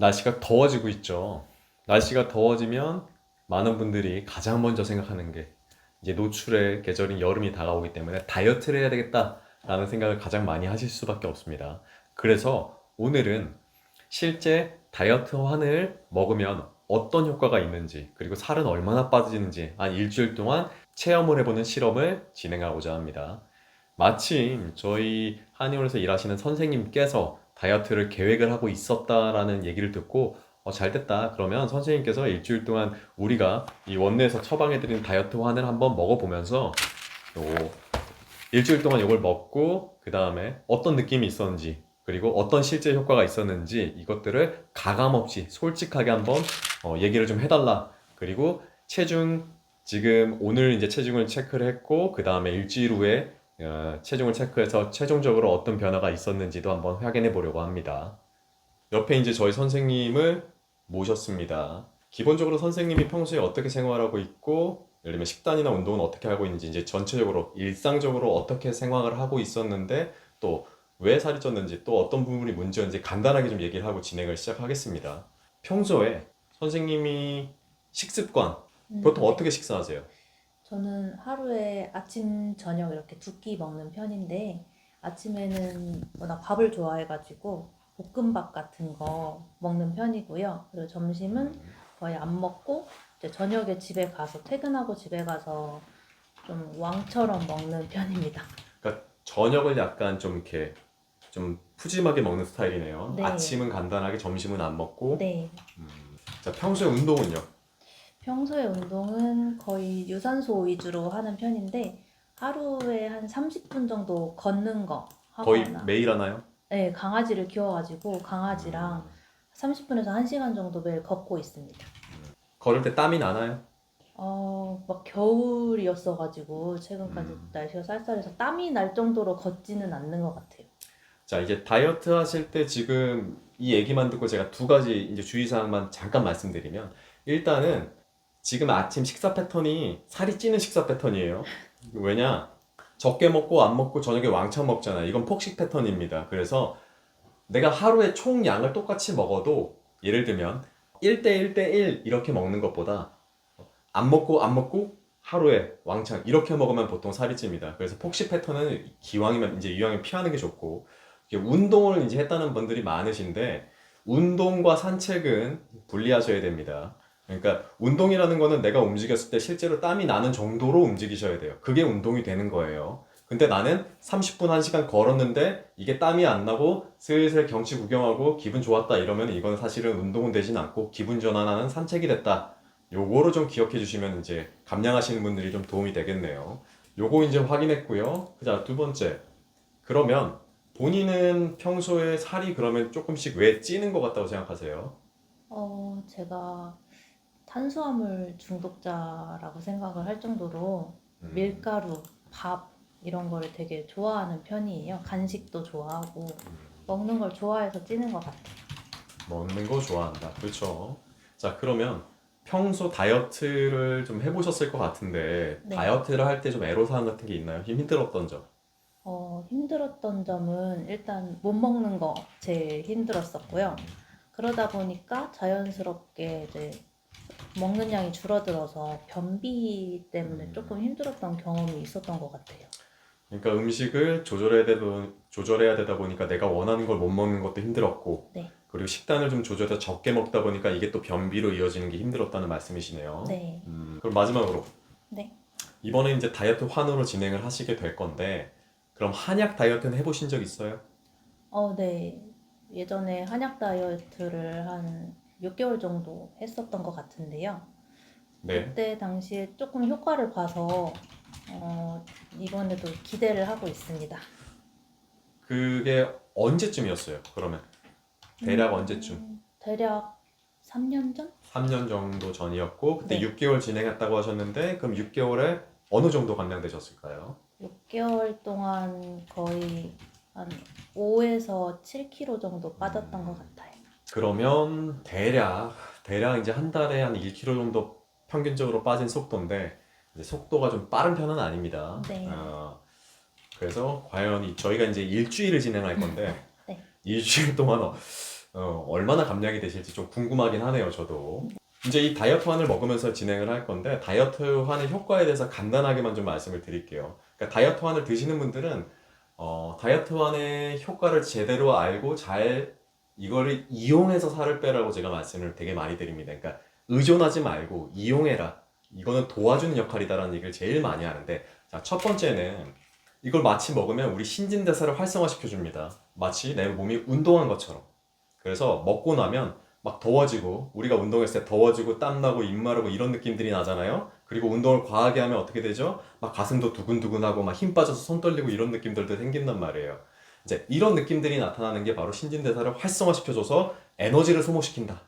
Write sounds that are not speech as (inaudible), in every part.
날씨가 더워지고 있죠. 날씨가 더워지면 많은 분들이 가장 먼저 생각하는 게 이제 노출의 계절인 여름이 다가오기 때문에 다이어트를 해야 되겠다라는 생각을 가장 많이 하실 수밖에 없습니다. 그래서 오늘은 실제 다이어트 환을 먹으면 어떤 효과가 있는지 그리고 살은 얼마나 빠지는지 한 일주일 동안 체험을 해보는 실험을 진행하고자 합니다. 마침 저희 한의원에서 일하시는 선생님께서 다이어트를 계획을 하고 있었다라는 얘기를 듣고 어, 잘 됐다. 그러면 선생님께서 일주일 동안 우리가 이 원내에서 처방해드린 다이어트 환을 한번 먹어보면서 요 일주일 동안 이걸 먹고 그 다음에 어떤 느낌이 있었는지 그리고 어떤 실제 효과가 있었는지 이것들을 가감 없이 솔직하게 한번 어, 얘기를 좀 해달라. 그리고 체중 지금 오늘 이제 체중을 체크를 했고 그 다음에 일주일 후에 어, 체중을 체크해서 최종적으로 어떤 변화가 있었는지도 한번 확인해 보려고 합니다. 옆에 이제 저희 선생님을 모셨습니다. 기본적으로 선생님이 평소에 어떻게 생활하고 있고, 예를 들면 식단이나 운동은 어떻게 하고 있는지, 이제 전체적으로 일상적으로 어떻게 생활을 하고 있었는데, 또 왜 살이 쪘는지, 또 어떤 부분이 문제였는지 간단하게 좀 얘기를 하고 진행을 시작하겠습니다. 평소에 선생님이 식습관, 음, 보통 어떻게 식사하세요? 저는 하루에 아침, 저녁 이렇게 두 끼 먹는 편인데 아침에는 워낙 밥을 좋아해가지고 볶음밥 같은 거 먹는 편이고요. 그리고 점심은 거의 안 먹고 이제 저녁에 집에 가서 퇴근하고 집에 가서 좀 왕처럼 먹는 편입니다. 그러니까 저녁을 약간 좀 이렇게 좀 푸짐하게 먹는 스타일이네요. 네. 아침은 간단하게, 점심은 안 먹고. 네. 자, 평소에 운동은요? 평소에 운동은 거의 유산소 위주로 하는 편인데 하루에 한 30분 정도 걷는 거 거의 하거나 매일 하나요? 네, 강아지를 키워가지고 강아지랑 30분에서 1시간 정도 매일 걷고 있습니다. 걸을 때 땀이 나나요? 어, 막 겨울이었어가지고 최근까지 음. 날씨가 쌀쌀해서 땀이 날 정도로 걷지는 않는 것 같아요. 자, 이제 다이어트 하실 때 지금 이 얘기만 듣고 제가 두 가지 이제 주의사항만 잠깐 말씀드리면 일단은 지금 아침 식사 패턴이 살이 찌는 식사 패턴이에요. 왜냐? 적게 먹고 안 먹고 저녁에 왕창 먹잖아요. 이건 폭식 패턴입니다. 그래서 내가 하루에 총 양을 똑같이 먹어도 예를 들면 1대 1대 1 이렇게 먹는 것보다 안 먹고 안 먹고 하루에 왕창 이렇게 먹으면 보통 살이 찝니다. 그래서 폭식 패턴은 기왕이면 이제 이왕이면 피하는 게 좋고 운동을 이제 했다는 분들이 많으신데 운동과 산책은 분리하셔야 됩니다. 그러니까 운동이라는 거는 내가 움직였을 때 실제로 땀이 나는 정도로 움직이셔야 돼요. 그게 운동이 되는 거예요. 근데 나는 30분, 1시간 걸었는데 이게 땀이 안 나고 슬슬 경치 구경하고 기분 좋았다 이러면 이건 사실은 운동은 되진 않고 기분 전환하는 산책이 됐다. 요거를 좀 기억해 주시면 이제 감량하시는 분들이 좀 도움이 되겠네요. 요거 이제 확인했고요. 자, 두 번째. 그러면 본인은 평소에 살이 그러면 조금씩 왜 찌는 것 같다고 생각하세요? 어, 제가 탄수화물 중독자라고 생각을 할 정도로 음. 밀가루, 밥 이런 거를 되게 좋아하는 편이에요. 간식도 좋아하고 먹는 걸 좋아해서 찌는 것 같아요. 먹는 거 좋아한다. 그렇죠. 자, 그러면 평소 다이어트를 좀 해보셨을 것 같은데 네. 다이어트를 할 때 좀 애로사항 같은 게 있나요? 힘들었던 점? 어, 힘들었던 점은 일단 못 먹는 거 제일 힘들었었고요. 그러다 보니까 자연스럽게 이제 먹는 양이 줄어들어서 변비 때문에 음. 조금 힘들었던 경험이 있었던 것 같아요. 그러니까 음식을 조절해야 되다, 조절해야 되다 보니까 내가 원하는 걸 못 먹는 것도 힘들었고 네. 그리고 식단을 좀 조절해서 적게 먹다 보니까 이게 또 변비로 이어지는 게 힘들었다는 말씀이시네요. 네. 음, 그럼 마지막으로 네. 이번에 이제 다이어트 환으로 진행을 하시게 될 건데 그럼 한약 다이어트는 해보신 적 있어요? 어, 네. 예전에 한약 다이어트를 한 6개월 정도 했었던 것 같은데요. 네. 그때 당시에 조금 효과를 봐서 어, 이번에도 기대를 하고 있습니다. 그게 언제쯤이었어요? 그러면 대략 음, 언제쯤? 대략 3년 전? 3년 정도 전이었고 그때 네. 6개월 진행했다고 하셨는데 그럼 6개월에 어느 정도 감량되셨을까요? 6개월 동안 거의 한 5에서 7kg 정도 빠졌던 것 같아요. 그러면 대략 대략 이제 한 달에 한 1kg 정도 평균적으로 빠진 속도인데 이제 속도가 좀 빠른 편은 아닙니다. 네. 어, 그래서 과연 이- 저희가 이제 일주일을 진행할 건데 (laughs) 네. 일주일 동안 어, 어, 얼마나 감량이 되실지 좀 궁금하긴 하네요, 저도. 이제 이 다이어트 환을 먹으면서 진행을 할 건데 다이어트 환의 효과에 대해서 간단하게만 좀 말씀을 드릴게요. 그러니까 다이어트 환을 드시는 분들은 어, 다이어트 환의 효과를 제대로 알고 잘 이거를 이용해서 살을 빼라고 제가 말씀을 되게 많이 드립니다. 그러니까 의존하지 말고 이용해라. 이거는 도와주는 역할이다라는 얘기를 제일 많이 하는데 자, 첫 번째는 이걸 마치 먹으면 우리 신진대사를 활성화시켜 줍니다. 마치 내 몸이 운동한 것처럼. 그래서 먹고 나면 막 더워지고 우리가 운동했을 때 더워지고 땀나고 입 마르고 이런 느낌들이 나잖아요. 그리고 운동을 과하게 하면 어떻게 되죠? 막 가슴도 두근두근하고 막 힘 빠져서 손 떨리고 이런 느낌들도 생긴단 말이에요. 이제 이런 느낌들이 나타나는 게 바로 신진대사를 활성화시켜줘서 에너지를 소모시킨다.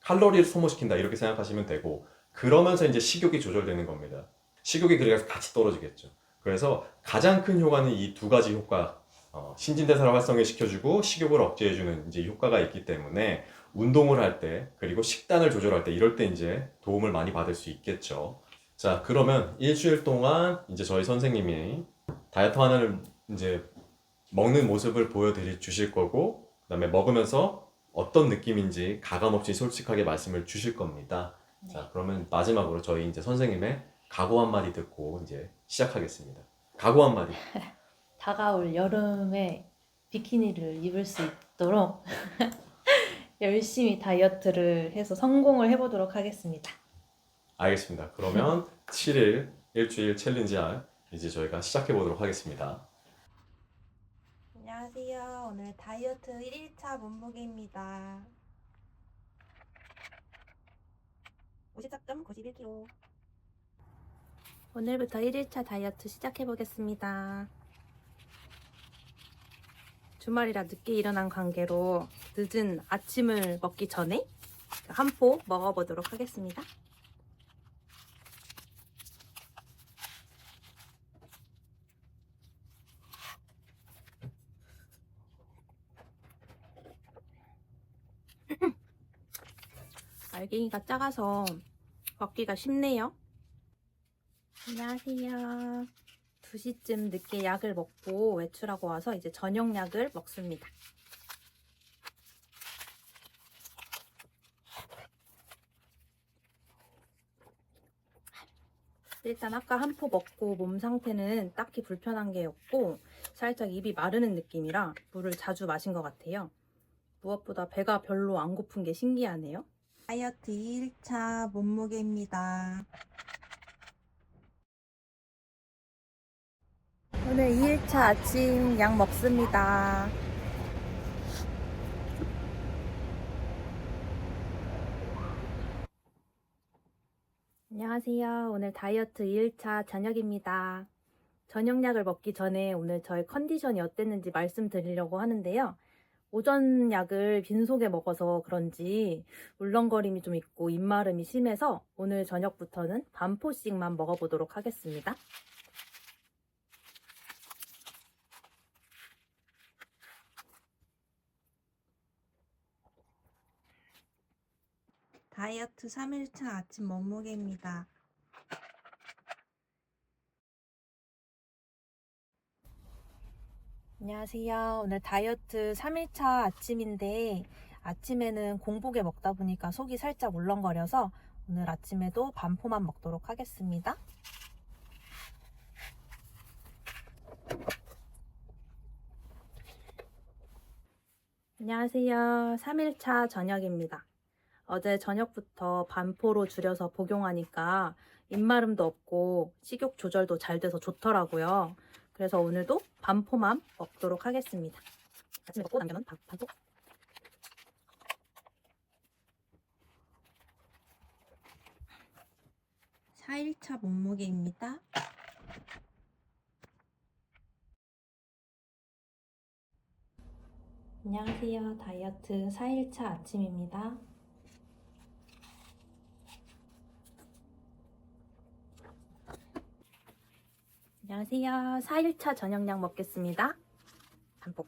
칼로리를 소모시킨다. 이렇게 생각하시면 되고 그러면서 이제 식욕이 조절되는 겁니다. 식욕이 그래서 같이 떨어지겠죠. 그래서 가장 큰 효과는 이 두 가지 효과 어, 신진대사를 활성화시켜주고 식욕을 억제해주는 이제 효과가 있기 때문에 운동을 할 때 그리고 식단을 조절할 때 이럴 때 이제 도움을 많이 받을 수 있겠죠. 자 그러면 일주일 동안 이제 저희 선생님이 다이어트 하나를 이제 먹는 모습을 보여드릴 주실 거고 그 다음에 먹으면서 어떤 느낌인지 가감 없이 솔직하게 말씀을 주실 겁니다. 네. 자 그러면 마지막으로 저희 이제 선생님의 각오 한 마디 듣고 이제 시작하겠습니다. 각오 한 마디. (laughs) 다가올 여름에 비키니를 입을 수 있도록 (laughs) 열심히 다이어트를 해서 성공을 해보도록 하겠습니다. 알겠습니다. 그러면 7일 일주일 챌린지 할 이제 저희가 시작해 보도록 하겠습니다. 안녕하세요. 오늘 다이어트 1일차 몸무게입니다. 54.91kg. 오늘부터 1일차 다이어트 시작해 보겠습니다. 주말이라 늦게 일어난 관계로 늦은 아침을 먹기 전에 한 포 먹어보도록 하겠습니다. 알갱이가 작아서 먹기가 쉽네요. 안녕하세요. 2시쯤 늦게 약을 먹고 외출하고 와서 이제 저녁 약을 먹습니다. 일단 아까 한 포 먹고 몸 상태는 딱히 불편한 게 없고 살짝 입이 마르는 느낌이라 물을 자주 마신 것 같아요. 무엇보다 배가 별로 안 고픈 게 신기하네요. 다이어트 2일차 몸무게입니다. 오늘 2일차 아침 약 먹습니다. 안녕하세요. 오늘 다이어트 2일차 저녁입니다. 저녁약을 먹기 전에 오늘 저의 컨디션이 어땠는지 말씀드리려고 하는데요. 오전 약을 빈속에 먹어서 그런지 울렁거림이 좀 있고 입마름이 심해서 오늘 저녁부터는 반포씩만 먹어보도록 하겠습니다. 다이어트 3일차 아침 몸무게입니다. 안녕하세요. 오늘 다이어트 3일차 아침인데 아침에는 공복에 먹다 보니까 속이 살짝 울렁거려서 오늘 아침에도 반포만 먹도록 하겠습니다. 안녕하세요. 3일차 저녁입니다. 어제 저녁부터 반포로 줄여서 복용하니까 입마름도 없고 식욕 조절도 잘 돼서 좋더라고요. 그래서 오늘도 반포만 먹도록 하겠습니다. 아침에 먹고 남겨놓은 반- 반포. 사일차 몸무게입니다. 안녕하세요. 다이어트 4일차 아침입니다. 안녕하세요. 4일차 저녁약 먹겠습니다. 반복.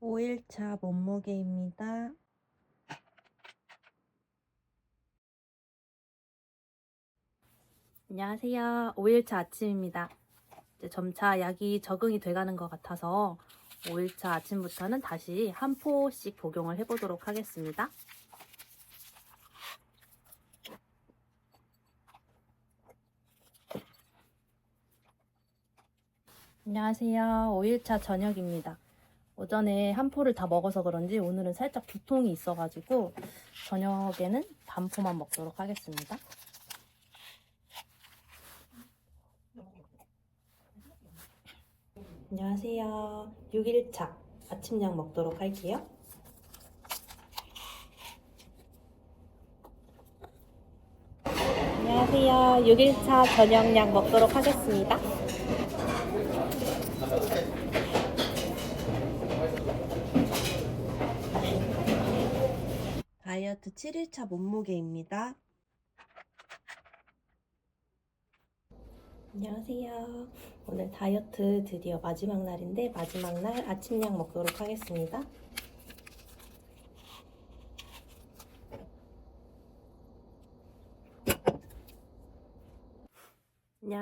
오일차 몸무게입니다. 안녕하세요. 5일차 아침입니다. 이제 점차 약이 적응이 돼가는 것 같아서 5일차 아침부터는 다시 한 포씩 복용을 해보도록 하겠습니다. 안녕하세요. 5일차 저녁입니다. 오전에 한 포를 다 먹어서 그런지 오늘은 살짝 두통이 있어가지고 저녁에는 반 포만 먹도록 하겠습니다. 안녕하세요. 6일차 아침약 먹도록 할게요. 안녕하세요. 6일차 저녁약 먹도록 하겠습니다. 다이어트 7일차 몸무게입니다. 안녕하세요. 오늘 다이어트 드디어 마지막 날인데 마지막 날 아침약 먹도록 하겠습니다.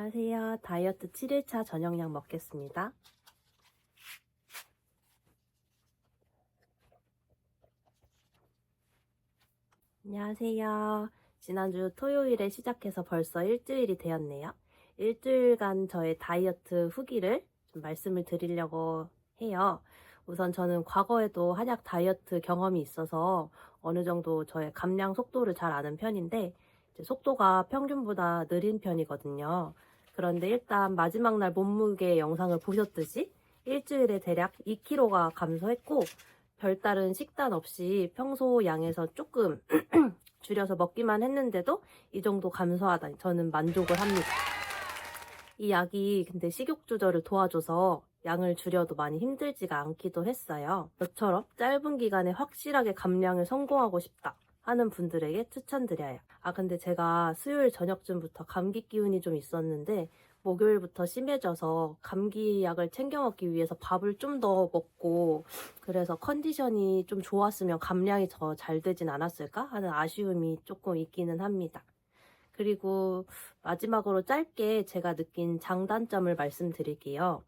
안녕하세요. 다이어트 7일차 저녁약 먹겠습니다. 안녕하세요. 지난주 토요일에 시작해서 벌써 일주일이 되었네요. 일주일간 저의 다이어트 후기를 좀 말씀을 드리려고 해요. 우선 저는 과거에도 한약 다이어트 경험이 있어서 어느 정도 저의 감량 속도를 잘 아는 편인데 속도가 평균보다 느린 편이거든요. 그런데 일단 마지막 날 몸무게 영상을 보셨듯이 일주일에 대략 2kg가 감소했고 별다른 식단 없이 평소 양에서 조금 (clears throat) 줄여서 먹기만 했는데도 이 정도 감소하다니 저는 만족을 합니다. 이 약이 근데 식욕 조절을 도와줘서 양을 줄여도 많이 힘들지가 않기도 했어요. 저처럼 짧은 기간에 확실하게 감량을 성공하고 싶다 하는 분들에게 추천드려요. 아 근데 제가 수요일 저녁쯤부터 감기 기운이 좀 있었는데 목요일부터 심해져서 감기약을 챙겨 먹기 위해서 밥을 좀 더 먹고 그래서 컨디션이 좀 좋았으면 감량이 더 잘 되진 않았을까 하는 아쉬움이 조금 있기는 합니다. 그리고 마지막으로 짧게 제가 느낀 장단점을 말씀드릴게요.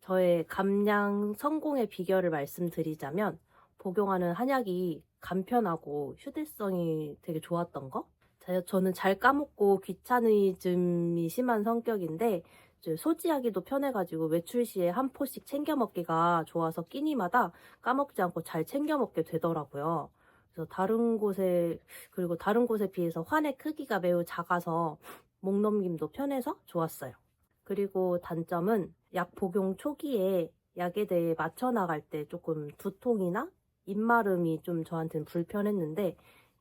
저의 감량 성공의 비결을 말씀드리자면 복용하는 한약이 간편하고 휴대성이 되게 좋았던 거? 자, 저는 잘 까먹고 귀차니즘이 심한 성격인데 소지하기도 편해가지고 외출 시에 한 포씩 챙겨 먹기가 좋아서 끼니마다 까먹지 않고 잘 챙겨 먹게 되더라고요. 그래서 다른 곳에 그리고 다른 곳에 비해서 환의 크기가 매우 작아서 목 넘김도 편해서 좋았어요. 그리고 단점은 약 복용 초기에 약에 대해 맞춰 나갈 때 조금 두통이나 입마름이 좀 저한테는 불편했는데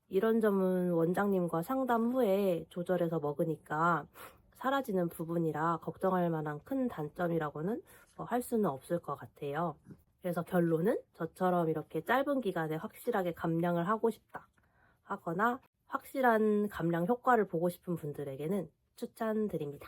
이런 점은 원장님과 상담 후에 조절해서 먹으니까 사라지는 부분이라 걱정할 만한 큰 단점이라고는 뭐 할 수는 없을 것 같아요. 그래서 결론은 저처럼 이렇게 짧은 기간에 확실하게 감량을 하고 싶다 하거나 확실한 감량 효과를 보고 싶은 분들에게는 추천드립니다.